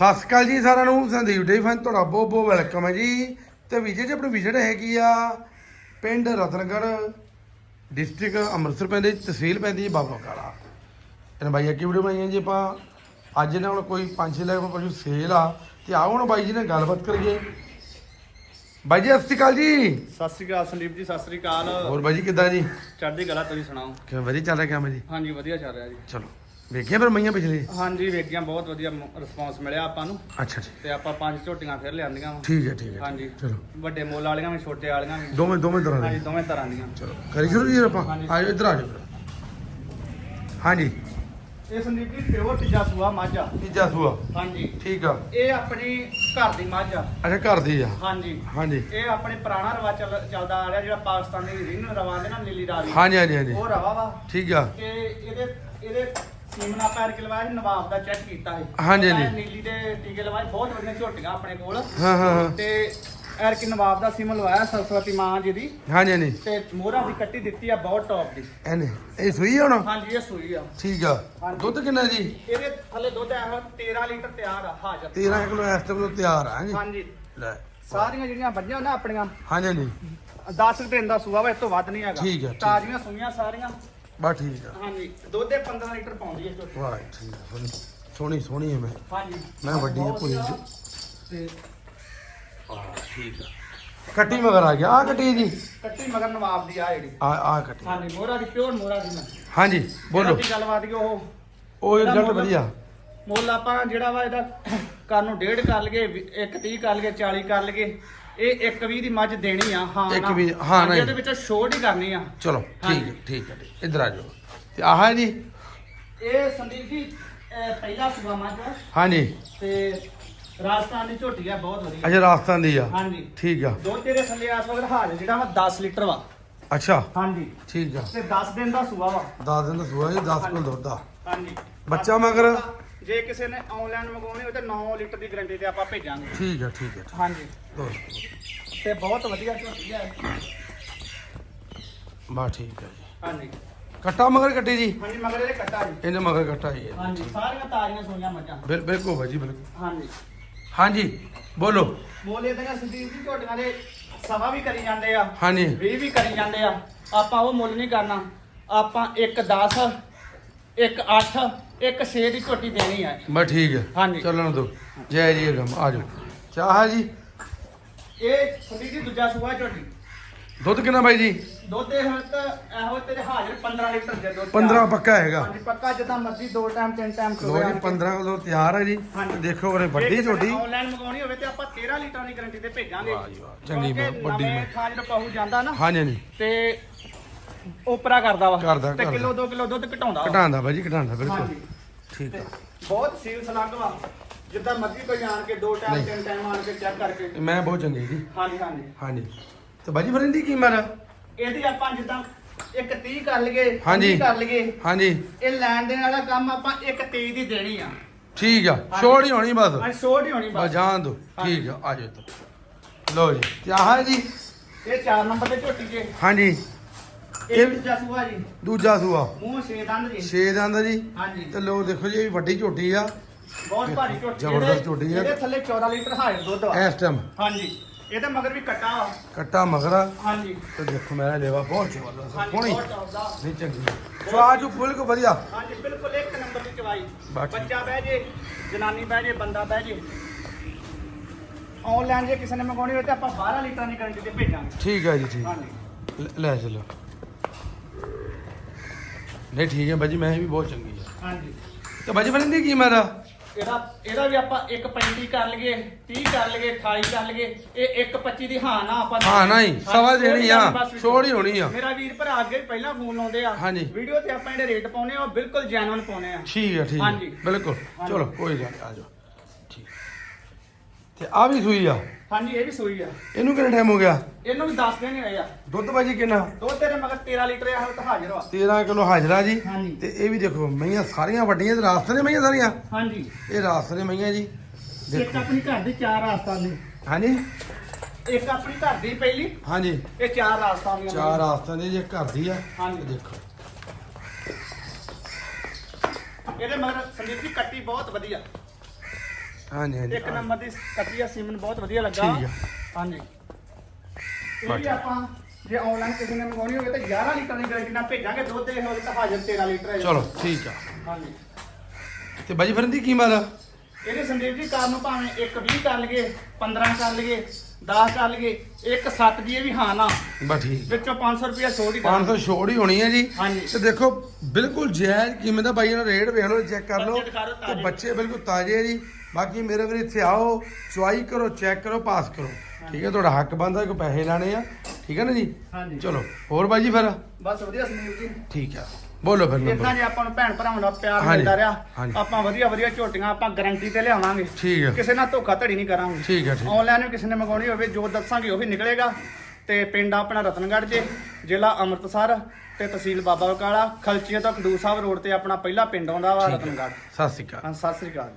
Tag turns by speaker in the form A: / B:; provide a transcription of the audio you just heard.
A: ਸਤਿ ਸ਼੍ਰੀ ਅਕਾਲ ਜੀ ਸਾਰਿਆਂ ਨੂੰ ਸੰਦੀਪ ਡੇ ਫਨ ਤੁਹਾਡਾ ਬਹੁਤ ਬਹੁਤ ਵੈਲਕਮ ਹੈ ਜੀ। ਤੇ ਵਿਜੇ ਜੀ ਆਪਣੀ ਵਿਜਟ ਹੈਗੀ ਆ ਪਿੰਡ ਰਤਨਗੜ੍ਹ ਡਿਸਟ੍ਰਿਕਟ ਅੰਮ੍ਰਿਤਸਰ ਪੈਂਦੀ ਤਹਿਸੀਲ ਪੈਂਦੀ ਹੈ ਬਾਬਾ ਕਾਲਾ। ਇਹਨਾਂ ਬਾਈ ਅੱਗੇ ਵੀਡੀਓ ਬਣਾਈਆਂ ਜੀ ਆਪਾਂ। ਅੱਜ ਇਹਨਾਂ ਕੋਲ ਕੋਈ 5-6 ਲੱਖ ਰੁਪਏ ਪਸ਼ੂ ਸੇਲ ਆ। ਤੇ ਆਓ ਹੁਣ ਬਾਈ ਜੀ ਨਾਲ ਗੱਲਬਾਤ ਕਰੀਏ। ਬਾਈ ਜੀ ਸਤਿ ਸ਼੍ਰੀ ਅਕਾਲ ਜੀ।
B: ਸਤਿ ਸ੍ਰੀ ਅਕਾਲ ਸੰਦੀਪ ਜੀ ਸਤਿ ਸ੍ਰੀ ਅਕਾਲ।
A: ਹੋਰ ਬਾਈ ਜੀ ਕਿੱਦਾਂ ਜੀ?
B: ਚੜ੍ਹਦੀ ਕਲਾ ਤੁਸੀਂ ਸੁਣਾਓ?
A: ਕਿਵੇਂ ਵਧੀਆ ਚੱਲ ਰਿਹਾ ਕੰਮ ਜੀ?
B: ਹਾਂਜੀ ਵਧੀਆ ਚੱਲ ਰਿਹਾ ਜੀ।
A: ਚਲੋ। ਵੇਖਿਆ ਫਿਰ ਮਈਆਂ ਪਿਛਲੇ?
B: ਹਾਂਜੀ ਵੇਖੀਆਂ ਬਹੁਤ ਵਧੀਆ ਰਿਸਪੌਂਸ ਮਿਲਿਆ ਆਪਾਂ ਨੂੰ।
A: ਅੱਛਾ ਜੀ।
B: ਤੇ ਆਪਾਂ ਪੰਜ ਝੋਟੀਆਂ ਫਿਰ ਲਿਆਂਦੀਆਂ ਵਾ।
A: ਠੀਕ ਹੈ ਠੀਕ ਹੈ
B: ਹਾਂਜੀ।
A: ਚਲੋ।
B: ਵੱਡੇ ਮੁੱਲ ਵਾਲੀਆਂ ਵੀ ਛੋਟੇ ਵਾਲੀਆਂ ਵੀ।
A: ਦੋਵੇਂ ਦੋਵੇਂ ਤਰ੍ਹਾਂ
B: ਹਾਂਜੀ
A: ਦੇ
B: ਦੋਵੇਂ ਤਰ੍ਹਾਂ ਦੀਆਂ।
A: ਚਲੋ ਕਰੀ ਸ਼ੁਰੂ ਜੀ ਆਪਾਂ।
B: ਹਾਂਜੀ।
A: ਆਜੋ ਇੱਧਰ ਆਜੋ ਹਾਂਜੀ।
B: ਇਹ ਸੰਦੀਪ ਜੀ ਪਿਓਰ ਤੀਜਾ ਸੂਆ ਮੱਝ ਆ।
A: ਤੀਜਾ ਸੂਆ।
B: ਹਾਂਜੀ।
A: ਠੀਕ ਆ।
B: ਇਹ ਆਪਣੀ ਘਰ ਦੀ ਮੱਝ ਆ।
A: ਅੱਛਾ ਘਰ ਦੀ ਆ।
B: ਹਾਂਜੀ।
A: ਹਾਂਜੀ।
B: ਇਹ ਆਪਣੇ ਪੁਰਾਣਾ ਰਵਾ ਚੱਲ- ਚੱਲਦਾ ਆ ਰਿਹਾ ਜਿਹੜਾ ਪਾਕਿਸਤਾਨੀ ਰਿੰਨ ਰਵਾ ਦੇ ਨਾ ਨੀਲੀ ਰਾਵੀ।
A: ਹਾਂਜੀ ਹਾਂਜੀ ਹਾਂਜੀ।
B: ਉਹ ਰਵਾ ਵਾ।
A: ਠੀਕ ਆ।
B: ਤੇ ਇਹਦੇ ਇਹਦੇ ਸੀਮਨਾ ਪੈਰ ਕੇ ਲਵਾਇਆ ਸੀ, ਨਵਾਬ ਦਾ ਚੈੱਕ ਕੀਤਾ ਹੈ
A: ਹਾਂਜੀ, ਹਾਂਜੀ।
B: ਨੀਲੀ ਦੇ ਟੀਕੇ ਲਵਾਏ ਬਹੁਤ ਵਧੀਆ ਝੋਟੀਆਂ ਆਪਣੇ ਕੋਲ।
A: ਹਾਂ ਹਾਂ ਹਾਂ।
B: ਤੇ ਐਰ ਕਿ ਨਵਾਬ ਦਾ ਸਿਮ ਲਵਾਇਆ ਸਰਸਵਤੀ ਮਾਂ ਜੀ ਦੀ।
A: ਹਾਂਜੀ ਹਾਂਜੀ।
B: ਤੇ ਮੋਹਰਾ ਦੀ ਕੱਟੀ ਦਿੱਤੀ ਆ ਬਹੁਤ ਟੌਪ ਦੀ।
A: ਇਹਨੇ ਇਹ ਸੂਈ ਹੁਣ?
B: ਹਾਂਜੀ ਇਹ ਸੂਈ ਆ।
A: ਠੀਕ ਆ।
B: ਹਾਂਜੀ।
A: ਦੁੱਧ ਕਿੰਨਾ ਜੀ?
B: ਇਹਦੇ ਥੱਲੇ ਦੁੱਧ ਆ 13 ਲੀਟਰ ਤਿਆਰ ਆ ਹਾਜ਼ਰ।
A: 13 ਕਿਲੋ ਇਸ ਤੋਂ ਤਿਆਰ ਆ ਜੀ
B: ਹਾਂਜੀ।
A: ਲੈ।
B: ਸਾਰੀਆਂ ਜਿਹੜੀਆਂ ਵੱਜੀਆਂ ਨਾ ਆਪਣੀਆਂ
A: ਹਾਂਜੀ ਹਾਂਜੀ।
B: 10 ਦਿਨ ਦਾ ਸੂਆ ਵਾ ਇਸ ਤੋਂ ਵੱਧ ਨਹੀਂ ਹੈਗਾ।
A: ਠੀਕ ਆ, ਠੀਕ।
B: ਤਾਜ਼ੀਆਂ ਸੂਈਆਂ ਸਾਰੀਆਂ।
A: ਬਸ ਠੀਕ ਆ।
B: ਹਾਂਜੀ ਦੁੱਧ ਇਹ 15 ਲੀਟਰ ਪਾਉਂਦੀ ਹੈ ਝੋਟੀ
A: ਵਾਹ ਠੀਕ ਆ ਸੋਹਣੀ ਸੋਹਣੀ ਸੋਹਣੀ ਹੈ ਮੈਂ।
B: ਹਾਂਜੀ।
A: ਮੈਂ ਵੱਡੀ ਆ
B: ਵਧੀਆ।
A: ਚ
B: ਤੇ
A: ਵਾਹ ਠੀਕ ਆ। ਕੱਟੀ ਮਗਰ ਆ ਗਿਆ। ਆ ਕੱਟੀ ਜੀ।
B: ਕੱਟੀ ਮਗਰ ਨਵਾਬ ਦੀ ਆ ਜਿਹੜੀ।
A: ਆ ਆ ਕੱਟੀ।
B: ਹਾਂਜੀ ਮੋਹਰਾ ਦੀ ਪਿਓਰ ਮੋਹਰਾ ਦੀ ਮੈਂ।
A: ਹਾਂਜੀ ਬੋਲੋ।
B: ਦੀ ਗੱਲਬਾਤ ਕਿ ਉਹ?
A: ਉਹ ਰਿਜ਼ਲਟ ਵਧੀਆ।
B: ਮੁੱਲ ਆਪਾਂ ਜਿਹੜਾ ਵਾ ਇਹਦਾ ਕਰ ਨੂੰ ਡੇਢ ਕਰ ਲਈਏ 130 ਕਰ ਲਈਏ 40 ਕਰ ਲਈਏ। ਇਹ 120 ਦੀ ਮੱਝ ਦੇਣੀ ਆ ਹਾਂ
A: ਇੱਕ
B: ਨਾ।
A: ਵੀਹ, ਹਾਂ
B: ਹਾਂਜੀ,
A: ਨਾ।
B: ਇਹਦੇ ਵਿੱਚ ਛੋਟ ਹੀ ਕਰਨੀ ਆ।
A: ਚਲੋ ਠੀਕ। ਹੈ ਠੀਕ ਹੈ ਇੱਧਰ ਆ ਜਾਓ। ਤੇ ਆਹ ਹੈ ਜੀ?
B: ਇਹ ਸੰਦੀਪ ਜੀ ਇਹ ਪਹਿਲਾ ਸੂਆ ਮੱਝ ਆ।
A: ਹਾਂਜੀ।
B: ਤੇ ਰਾਜਸਥਾਨ ਦੀ ਝੋਟੀ ਆ ਬਹੁਤ ਵਧੀਆ।
A: ਅੱਛਾ ਰਾਜਸਥਾਨ ਦੀ ਆ?
B: ਹਾਂਜੀ।
A: ਠੀਕ ਆ।
B: ਦੋ ਤੇਰੇ ਥੱਲੇ ਆਸ ਵਗਰ ਹਾਲ ਜਿਹੜਾ ਵਾ 10 ਲੀਟਰ ਵਾ।
A: ਅੱਛਾ।
B: ਹਾਂਜੀ।
A: ਠੀਕ ਆ।
B: ਤੇ 10 ਦਿਨ ਦਾ ਸੂਆ ਵਾ।
A: 10 ਦਿਨ ਦਾ ਸੂਆ ਜੀ 10 ਕਿਲੋ ਦੁੱਧ ਆ।
B: ਹਾਂਜੀ।
A: ਬੱਚਾ ਮਗਰ?
B: ਜੇ ਕਿਸੇ ਨੇ ਆਨਲਾਈਨ ਮੰਗਵਾਉਣੀ ਹੋਵੇ ਤਾਂ 9 ਲੀਟਰ ਦੀ ਗਾਰੰਟੀ ਤੇ ਆਪਾਂ ਭੇਜਾਂਗੇ।
A: ਠੀਕ ਆ ਠੀਕ ਆ
B: ਹਾਂਜੀ।
A: ਦੋ
B: ਤੇ ਬਹੁਤ ਵਧੀਆ ਝੋਟੀ ਹੈ।
A: ਬਾ ਠੀਕ ਜੀ।
B: ਹਾਂਜੀ।
A: ਕੱਟਾ ਮਗਰ ਕੱਟੀ ਜੀ?
B: ਹਾਂਜੀ ਮਗਰ ਇਹਦੇ ਕੱਟਾ ਜੀ।
A: ਇਹਨੇ ਮਗਰ ਕੱਟਾ ਜੀ
B: ਹਾਂਜੀ ਸਾਰੀਆਂ ਤਾਜ਼ੀਆਂ ਸੋਈਆਂ ਮੱਝਾਂ।
A: ਬਿਲ- ਬਿਲਕੁਲ ਭਾਜੀ ਬਿਲਕੁਲ।
B: ਹਾਂਜੀ।
A: ਹਾਂਜੀ ਬੋਲੋ।
B: ਬੋਲੇ ਤਾਂ ਸੰਦੀਪ ਜੀ ਝੋਟੀਆਂ ਦੇ ਸਵਾ ਵੀ ਕਰੀ ਜਾਂਦੇ ਆ।
A: ਹਾਂਜੀ।
B: 20 ਵੀ ਕਰੀ ਜਾਂਦੇ ਆ। ਆਪਾਂ ਉਹ ਮੁੱਲ ਨਹੀਂ ਕਰਨਾ। ਆਪਾਂ 1 10 1 8 1 6 ਦੀ ਝੋਟੀ ਦੇਣੀ ਆ।
A: ਬਸ ਠੀਕ ਹੈ
B: ਹਾਂਜੀ।
A: ਚੱਲਣ ਦੋ। ਜੈ ਜੀ ਅਗਮ ਆ ਜਾਓ। ਚਾਹ ਹੈ ਜੀ?
B: ਇਹ ਸੰਦੀਪ ਜੀ ਦੂਜਾ ਸੂਆ ਝੋਟੀ।
A: ਦੁੱਧ ਕਿੰਨਾ ਬਾਈ ਜੀ?
B: ਦੁੱਧ ਇਹ ਤਾਂ ਇਹੋ ਤੇਰੇ ਹਾਜ਼ਰ 15 ਲੀਟਰ ਦੇ ਦੁੱਧ
A: 15 ਪੱਕਾ ਹੈਗਾ।
B: ਹਾਂਜੀ ਪੱਕਾ ਜਿੱਦਾਂ ਮਰਜ਼ੀ ਦੋ ਟਾਈਮ ਤਿੰਨ ਟਾਈਮ
A: ਲੋ ਜੀ 15 ਕਿਲੋ ਤਿਆਰ ਹੈ ਜੀ।
B: ਹਾਂਜੀ।
A: ਦੇਖੋ ਉਹਨੇ ਵੱਡੀ ਝੋਟੀ।
B: ਆਨਲਾਈਨ ਮੰਗਾਉਣੀ ਹੋਵੇ ਤੇ ਆਪਾਂ 13 ਲੀਟਰਾਂ ਦੀ ਗਾਰੰਟੀ ਤੇ ਭੇਜਾਂਗੇ।
A: ਵਾਹ ਜੀ ਵਾਹ, ਚੰਗੀ
B: ਕਿਉਂਕਿ
A: ਵੱਡੀ
B: ਨਵੇਂ
A: ਮੈਂ।
B: ਥਾਂ ਜਦੋਂ ਪਹੂ ਜਾਂਦਾ ਨਾ
A: ਹਾਂਜੀ ਹਾਂਜੀ।
B: ਤੇ ਉਪਰਾ ਕਰਦਾ ਵਾ।
A: ਕਰਦਾ,
B: ਤੇ
A: ਕਰਦਾ।
B: ਕਿਲੋ 2 ਕਿਲੋ ਦੁੱਧ ਘਟਾਉਂਦਾ ਵਾ।
A: ਘਟਾਉਂਦਾ ਬਾਈ ਜੀ ਘਟਾਉਂਦਾ ਬਿਲਕੁਲ।
B: ਹਾਂਜੀ
A: ਠੀਕ ਆ।
B: ਬਹੁਤ ਸੀਲ ਸਲੱਗ ਵਾ। ਜਿੱਦਾਂ ਮਰਜ਼ੀ ਕੋਈ ਆਣ ਕੇ ਦੋ ਟਾਈਮ। ਤਿੰਨ ਟਾਈਮ ਆਣ ਕੇ ਚੈੱਕ ਕਰਕੇ।
A: ਮੈਂ ਬਹੁਤ ਚੰਗੀ ਜੀ
B: ਹਾਂਜੀ ਹਾਂਜੀ।
A: ਹਾਂਜੀ। ਤੇ ਬਾਜੀ ਫਿਰ ਇਹਦੀ ਕੀਮਤ
B: ਇਹਦੀ ਆਪਾਂ ਜਿੱਦਾਂ ਇੱਕ 30 ਕਰ ਲਈਏ
A: ਹਾਂਜੀ।
B: 20 ਕਰ ਲਈਏ।
A: ਹਾਂਜੀ।
B: ਇਹ ਲੈਣ ਦੇਣ ਵਾਲਾ ਕੰਮ ਆਪਾਂ ਇੱਕ 23 ਦੀ ਦੇਣੀ ਆ।
A: ਠੀਕ ਆ। ਛੋੜ ਹੀ ਹੋਣੀ ਬਸ।
B: ਅੱਜ ਛੋਟ ਹੀ ਹੋਣੀ
A: ਬਸ।
B: ਬਸ
A: ਜਾਣ ਦੋ। ਠੀਕ ਆ ਆ ਜਾਓ ਲੋ ਜੀ। ਤੇ ਆਹ ਜੀ?
B: ਇਹ 4 ਨੰਬਰ ਤੇ ਝੋਟੀ ਜੇ।
A: ਹਾਂਜੀ।
B: ਇਹ ਦੂਜਾ ਸੂਆ ਜੀ।
A: ਦੂਜਾ ਸੂਆ।
B: ਮੂੰਹ ਛੇ ਦੰਦ ਜੀ।
A: ਛੇ ਦੰਦ ਆ ਜੀ।
B: ਹਾਂਜੀ।
A: ਤੇ ਲੋ ਦੇਖੋ ਜੀ ਇਹ ਵੀ ਵੱਡੀ ਝੋਟੀ ਆ।
B: ਬਹੁਤ ਭਾਰੀ ਝੋਟੀ
A: ਜ਼ਬਰਦਸਤ
B: ਇਹਦੇ-
A: ਝੋਟੀ ਹੈ।
B: ਇਹਦੇ ਥੱਲੇ 14 ਲੀਟਰ ਹਾਜ਼ਰ ਦੁੱਧ ਵਾ।
A: ਇਸ ਟਾਈਮ
B: ਹਾਂਜੀ। ਇਹਦੇ ਮਗਰ ਵੀ ਕੱਟਾ ਵਾ।
A: ਕੱਟਾ ਮਗਰਾ
B: ਹਾਂਜੀ।
A: ਤੇ ਦੇਖੋ ਮੇਰਾ ਲੇਵਾ ਬਹੁਤ ਜ਼ਬਰਦਸਤ।
B: ਹਾਂਜੀ
A: ਹੋਣੀ?
B: ਬਹੁਤ ਚੱਲਦਾ
A: ਨਹੀਂ ਚੰਗੀ ਸਵਾਜ ਬਿਲਕੁਲ ਵਧੀਆ।
B: ਹਾਂਜੀ ਬਿਲਕੁਲ ਇੱਕ ਨੰਬਰ ਦੀ ਚਵਾਈ। ਬੱਚਾ ਬਹਿ ਜੇ ਜਨਾਨੀ ਬਹਿ ਜੇ ਬੰਦਾ ਬਹਿ ਜੇ। ਆਨਲਾਈਨ ਜੇ ਕਿਸੇ ਨੇ ਮੰਗਾਉਣੀ ਹੋਵੇ ਤਾਂ ਆਪਾਂ 12 ਲੀਟਰਾਂ ਦੀ ਗਾਰੰਟੀ ਤੇ ਭੇਜਾਂਗੇ।
A: ਠੀਕ ਹੈ ਜੀ ਠੀਕ।
B: ਹਾਂਜੀ।
A: ਲੈ- ਲੈ ਚਲੋ। ਨਹੀਂ ਠੀਕ ਹੈ ਬਾਜੀ ਮੈਂ ਵੀ ਬਹੁਤ ਚੰਗੀ ਆ
B: ਹਾਂਜੀ
A: ਤੇ ਬਾਜੀ ਬਣ ਦੀ ਕੀਮਤ ਆ
B: ਇਹਦਾ ਇਹਦਾ ਵੀ ਆਪਾਂ 1.35 ਕਰ ਲਈਏ 30 ਕਰ ਲਈਏ 28 ਕਰ ਲਈਏ ਇਹ 1.25 ਦੀ ਹਾਂ ਨਾ ਆਪਾਂ
A: ਹਾਂ ਨਾ ਹੀ, ਸਵਾ ਦੇਣੀ ਆ। ਛੋੜ ਹੀ ਹੋਣੀ ਆ।
B: ਮੇਰਾ ਵੀਰ ਭਰਾ ਅੱਗੇ ਪਹਿਲਾਂ ਫੋਨ ਲਾਉਂਦੇ ਆ
A: ਹਾਂਜੀ।
B: ਵੀਡੀਓ ਤੇ ਆਪਾਂ ਜਿਹੜੇ ਰੇਟ ਪਾਉਨੇ ਆ ਬਿਲਕੁਲ ਜੈਨੂਇਨ ਪਾਉਨੇ ਆ
A: ਠੀਕ ਹੈ ਠੀਕ ਹੈ
B: ਹਾਂਜੀ।
A: ਬਿਲਕੁਲ
B: ਹਾਂਜੀ।
A: ਚਲੋ ਕੋਈ ਗੱਲ ਆ ਜਾਓ ਠੀਕ ਤੇ ਆ ਵੀ ਸੂਈ ਆ?
B: ਹਾਂਜੀ ਇਹ ਵੀ ਸੂਈ ਆ।
A: ਇਹਨੂੰ ਕਿੰਨਾ ਟਾਈਮ ਹੋ ਗਿਆ?
B: ਇਹਨੂੰ ਵੀ 10 ਦਿਨ ਹੀ ਹੋਏ ਆ।
A: ਦੁੱਧ ਬਾਜੀ ਕਿੰਨਾ?
B: ਦੁੱਧ ਤੇਰੇ ਮਗਰ 13 ਲੀਟਰ ਆ ਹਾਲਤ ਹਾਜ਼ਰ ਵਾ
A: 13 ਕਿਲੋ ਹਾਜ਼ਰਾ ਜੀ।
B: ਹਾਂਜੀ।
A: ਤੇ ਇਹ ਵੀ ਦੇਖੋ ਮਈਆਂ ਸਾਰੀਆਂ ਵੱਡੀਆਂ ਤੇ ਰਾਸਤੇ ਨੇ ਮਈਆਂ ਸਾਰੀਆਂ?
B: ਹਾਂਜੀ।
A: ਇਹ ਰਾਸਤੇ ਨੇ ਮਈਆਂ ਜੀ।
B: ਇੱਕ ਆਪਣੀ ਘਰ ਦੀ ਚਾਰ ਰਾਸਤਾਂ ਦੀ
A: ਹਾਂਜੀ।
B: ਇੱਕ ਆਪਣੀ ਘਰ ਦੀ ਪਹਿਲੀ
A: ਹਾਂਜੀ।
B: ਇਹ ਚਾਰ ਰਾਸਤਾਂ ਦੀਆਂ
A: ਚਾਰ ਰਾਸਤਾਂ ਦੀ ਜੇ ਘਰ ਦੀ ਆ।
B: ਹਾਂਜੀ।
A: ਤੇ ਦੇਖੋ।
B: ਇਹਦੇ ਮਗਰ ਸੰਦੀਪ ਜੀ ਕੱਟੀ ਬਹੁਤ ਵਧੀਆ।
A: ਹਾਂਜੀ ਹਾਂਜੀ।
B: ਇੱਕ ਨੰਬਰ ਦੀ ਕੱਟੀ ਆ ਸੀਮਨ ਬਹੁਤ ਵਧੀਆ ਲੱਗਾ।
A: ਠੀਕ ਆ।
B: ਹਾਂਜੀ। ਇਹ ਵੀ ਆਪਾਂ ਜੇ ਆਨਲਾਈਨ ਕਿਸੇ ਨੇ ਮੰਗਾਉਣੀ ਹੋਵੇ ਤਾਂ 11 ਲੀਟਰ ਦੀ ਗਾਰੰਟੀ ਨਾਲ ਭੇਜਾਂਗੇ ਦੁੱਧ ਦੇ ਹੋਵੇ ਤਾਂ ਹਾਜ਼ਰ 13 ਲੀਟਰ ਹੈ ਜੀ।
A: ਚਲੋ ਠੀਕ ਆ।
B: ਹਾਂਜੀ।
A: ਤੇ ਬਾਜੀ ਫਿਰ ਇਹਦੀ ਕੀ ਮਾਲ ਆ?
B: ਇਹਦੇ ਸੰਦੀਪ ਜੀ ਕਾਰ ਨੂੰ ਭਾਵੇਂ ਇੱਕ 20 ਕਰ ਲਈਏ 15 ਕਰ ਲਈਏ 10 ਕਰ ਲਈਏ ਇੱਕ 7 ਦੀ ਇਹ ਵੀ ਹਾਂ ਨਾ।
A: ਬਸ ਠੀਕ।
B: ਵਿੱਚੋਂ 500 ਰੁਪਇਆ ਛੋੜ ਹੀ
A: 500 ਛੋੜ ਹੀ ਹੋਣੀ ਹੈ ਜੀ।
B: ਹਾਂਜੀ।
A: ਤੇ ਦੇਖੋ ਬਿਲਕੁਲ ਜਾਇਜ਼ ਕੀਮਤ ਦਾ ਬਾਈ ਇਹਨਾਂ ਰੇਟ ਵੇਖ ਲਓ ਚੈੱਕ ਕਰ ਲਓ।
B: ਬੱਚੇ ਦਿਖਾ ਦਿਓ
A: ਤੇ
B: ਤਾਜ਼ੇ।
A: ਬੱਚੇ ਬਿਲਕੁਲ ਤਾਜ਼ੇ ਆ ਜੀ। ਬਾਕੀ ਮੇਰੇ ਵੀਰ ਇੱਥੇ ਆਓ ਚੁਆਈ ਕਰੋ ਚੈੱਕ ਕਰੋ ਪਾਸ ਕਰੋ। ਠੀਕ ਹੈ ਤੁਹਾਡਾ ਹੱਕ ਬਣਦਾ ਕੋਈ ਪੈਸੇ ਲਾਣੇ ਆ। ਠੀਕ ਹੈ ਨਾ ਜੀ?
B: ਹਾਂਜੀ।
A: ਚਲੋ ਹੋਰ ਬਾਈ ਜੀ ਫਿਰ?
B: ਬਸ ਵਧੀਆ ਸੰਦੀਪ ਜੀ।
A: ਠੀਕ ਆ। ਬੋਲੋ ਫਿਰ
B: ਇਦਾਂ
A: ਨੰਬਰ
B: ਜੇ ਆਪਾਂ ਨੂੰ ਭੈਣ ਭਰਾਵਾਂ ਦਾ ਪਿਆਰ
A: ਹਾਂਜੀ,
B: ਮਿਲਦਾ ਰਿਹਾ
A: ਹਾਂਜੀ।
B: ਆਪਾਂ ਵਧੀਆ ਵਧੀਆ ਝੋਟੀਆਂ ਆਪਾਂ ਗਾਰੰਟੀ ਤੇ ਲਿਆਵਾਂਗੇ।
A: ਠੀਕ ਆ।
B: ਕਿਸੇ ਨਾਲ ਧੋਖਾ ਧੜੀ ਨਹੀਂ ਕਰਾਂਗੇ।
A: ਠੀਕ ਆ ਠੀਕ।
B: ਆਨਲਾਈਨ ਵੀ ਕਿਸੇ ਨੇ ਮੰਗਾਉਣੀ ਹੋਵੇ ਜੋ ਦੱਸਾਂਗੇ ਉਹੀ ਨਿਕਲੇਗਾ। ਤੇ ਪਿੰਡ ਆਪਣਾ ਰਤਨਗੜ੍ਹ ਜੇ ਜ਼ਿਲ੍ਹਾ ਅੰਮ੍ਰਿਤਸਰ ਤੇ ਤਹਿਸੀਲ ਬਾਬਾ ਬਕਾਲਾ ਖਲਚੀਆਂ ਤੋਂ ਖਡੂਰ ਸਾਹਿਬ ਰੋਡ ਤੇ ਆਪਣਾ ਪਹਿਲਾ ਪਿੰਡ ਆਉਂਦਾ ਵਾ। ਰਤਨਗੜ੍ਹ।
A: ਸਤਿ ਸ਼੍ਰੀ ਅਕਾਲ।
B: ਹਾਂ ਸਤਿ ਸ੍ਰੀ ਅਕਾਲ।